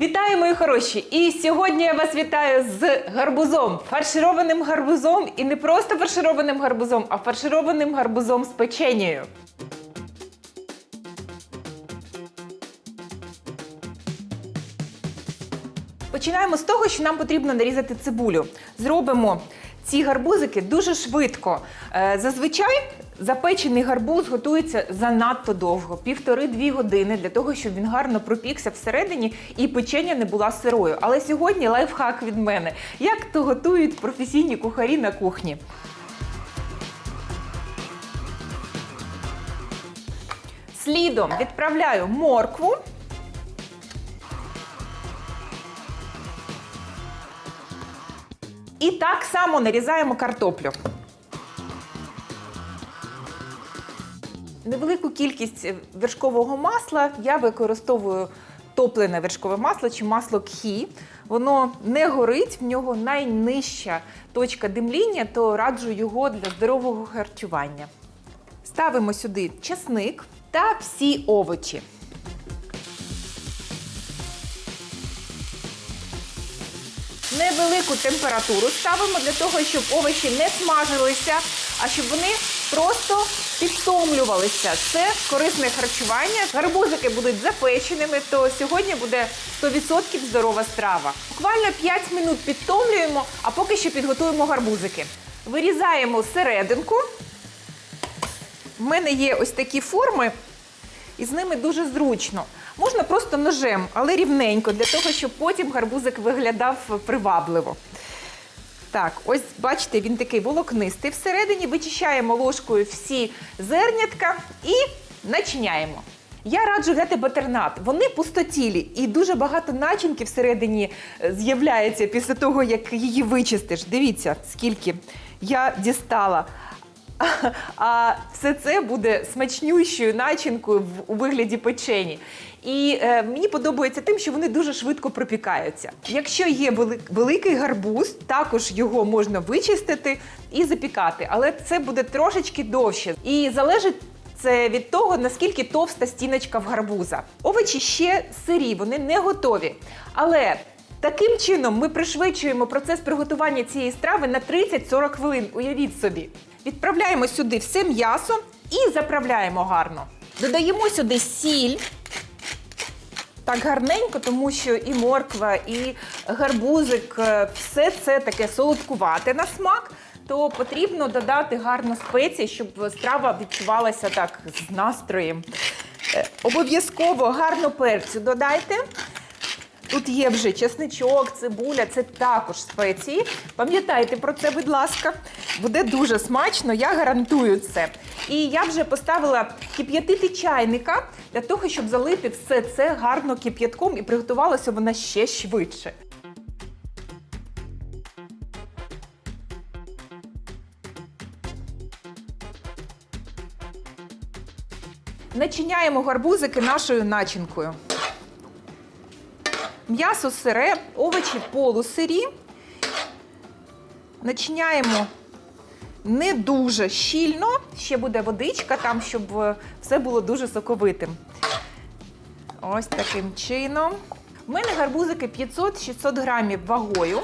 Вітаю, мої хороші! І сьогодні я вас вітаю з гарбузом, фаршированим гарбузом, і не просто фаршированим гарбузом, а фаршированим гарбузом з печенєю. Починаємо з того, що нам потрібно нарізати цибулю. Зробимо ці гарбузики дуже швидко. Е, Зазвичай запечений гарбуз готується занадто довго, півтори-дві години для того, щоб він гарно пропікся всередині і печення не була сирою. Але сьогодні лайфхак від мене. Як то готують професійні кухарі на кухні? Слідом відправляю моркву. І так само нарізаємо картоплю. Невелику кількість вершкового масла я використовую топлене вершкове масло чи масло кхі. Воно не горить, в нього найнижча точка димління, то раджу його для здорового харчування. Ставимо сюди чесник та всі овочі. Невелику температуру ставимо для того, щоб овочі не смажилися, а щоб вони просто підтомлювалися. Це корисне харчування. Гарбузики будуть запеченими, то сьогодні буде 100% здорова страва. Буквально 5 минут підтомлюємо, а поки що підготуємо гарбузики. Вирізаємо серединку. У мене є ось такі форми, і з ними дуже зручно. Можна просто ножем, але рівненько, для того, щоб потім гарбузик виглядав привабливо. Так, ось бачите, він такий волокнистий. Всередині вичищаємо ложкою всі зернятка і начиняємо. Я раджу взяти батернат. Вони пустотілі і дуже багато начинки всередині е, з'являється після того, як її вичистиш. Дивіться, скільки я дістала. А все це буде смачнющою начинкою в- у вигляді печені. І е, мені подобається тим, що вони дуже швидко пропікаються. Якщо є вели- великий гарбуз, також його можна вичистити і запікати, але це буде трошечки довше. І залежить це від того, наскільки товста стіночка в гарбуза. Овочі ще сирі, вони не готові. Але Таким чином ми пришвидшуємо процес приготування цієї страви на 30-40 хвилин. Уявіть собі. Відправляємо сюди все м'ясо і заправляємо гарно. Додаємо сюди сіль. Так гарненько, тому що і морква, і гарбузик, е, все це таке солодкувате на смак. То потрібно додати гарно спеції, щоб страва відчувалася так з настроєм. Е, Обов'язково гарно перцю додайте. Тут є вже чесничок, цибуля, це також спеції. Пам'ятайте про це, будь ласка. Буде дуже смачно, я гарантую це. І я вже поставила кип'ятити чайника для того, щоб залити все це гарно кип'ятком і приготувалося вона ще швидше. Начиняємо гарбузики нашою начинкою. М'ясо сире, овочі полусирі. Начиняємо не дуже щільно, ще буде водичка там, щоб е, все було дуже соковитим. Ось таким чином. У мене гарбузики 500-600 грамів вагою.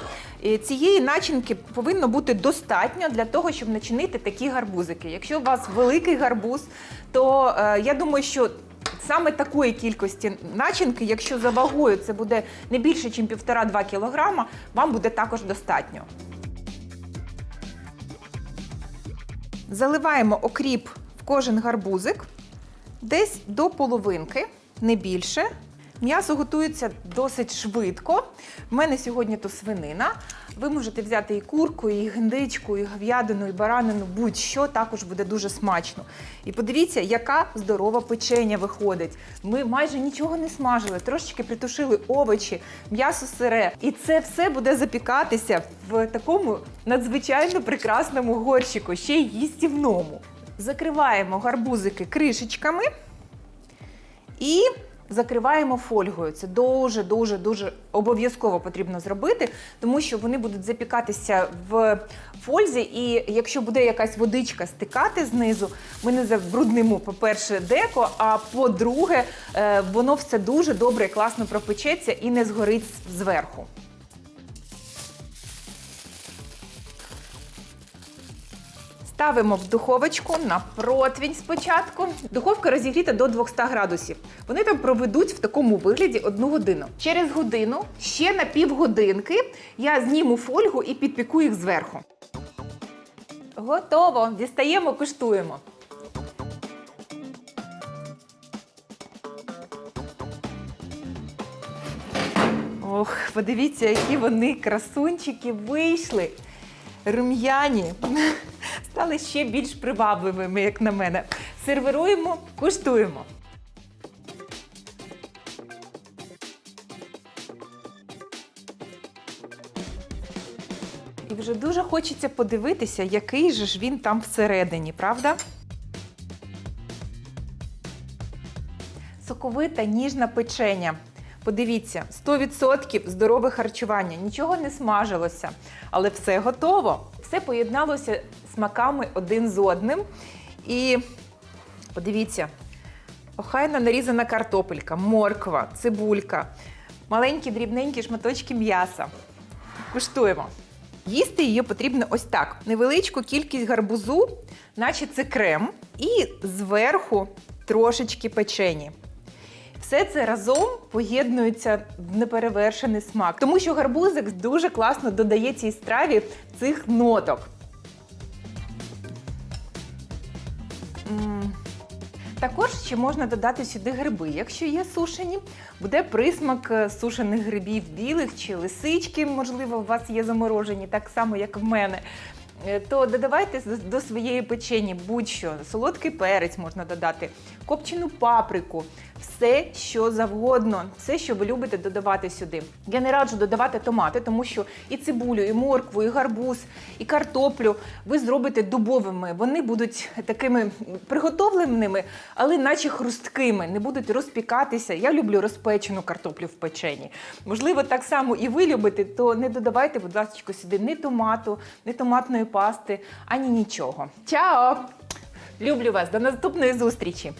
Цієї начинки повинно бути достатньо для того, щоб начинити такі гарбузики. Якщо у вас великий гарбуз, то е, я думаю, що саме такої кількості начинки, якщо за вагою це буде не більше, ніж 1,5-2 кг, вам буде також достатньо. Заливаємо окріп в кожен гарбузик десь до половинки, не більше. М'ясо готується досить швидко. У мене сьогодні то свинина. Ви можете взяти і курку, і гндичку, і говядину, і баранину, будь-що також буде дуже смачно. І подивіться, яка здорова печення виходить. Ми майже нічого не смажили, трошечки притушили овочі, м'ясо сире. І це все буде запікатися в такому надзвичайно прекрасному горщику, ще й їстівному. Закриваємо гарбузики кришечками. І закриваємо фольгою. Це дуже, дуже, дуже обов'язково потрібно зробити, тому що вони будуть запікатися в фользі, і якщо буде якась водичка стикати знизу, ми не забруднимо, по-перше, деко, а по-друге, е, воно все дуже добре і класно пропечеться і не згорить зверху. Ставимо в духовочку на противень спочатку. Духовка розігріта до 200 градусів. Вони там проведуть в такому вигляді одну годину. Через годину, ще на півгодинки, я зніму фольгу і підпіку їх зверху. Готово! Дістаємо, куштуємо. Ох, подивіться, які вони красунчики вийшли. Рум'яні. Стали ще більш привабливими, як на мене. Сервіруємо, куштуємо. І вже дуже хочеться подивитися, який же ж він там всередині, правда? Соковита ніжна печеня. Подивіться, 100% здорове харчування, нічого не смажилося, але все готово. Все поєдналося смаками один з одним. І подивіться, охайно нарізана картопелька, морква, цибулька, маленькі дрібненькі шматочки м'яса. Куштуємо. Їсти її потрібно ось так: невеличку кількість гарбузу, наче це крем, і зверху трошечки печені. Все це разом поєднується в неперевершений смак, тому що гарбузик дуже класно додає цій страві цих ноток. Також ще можна додати сюди гриби, якщо є сушені. Буде присмак е, сушених грибів білих чи лисички, можливо, у вас є заморожені, так само, як в мене. Е, То додавайте до своєї печені будь-що. Солодкий перець можна додати, копчену паприку, все, що завгодно, все, що ви любите додавати сюди. Я не раджу додавати томати, тому що і цибулю, і моркву, і гарбуз, і картоплю ви зробите дубовими. Вони будуть такими приготовленими, але наче хрусткими, не будуть розпікатися. Я люблю розпечену картоплю в печені. Можливо, так само і ви любите, то не додавайте, будь ласка, сюди ні томату, ні томатної пасти, ані нічого. Чао! Люблю вас! До наступної зустрічі!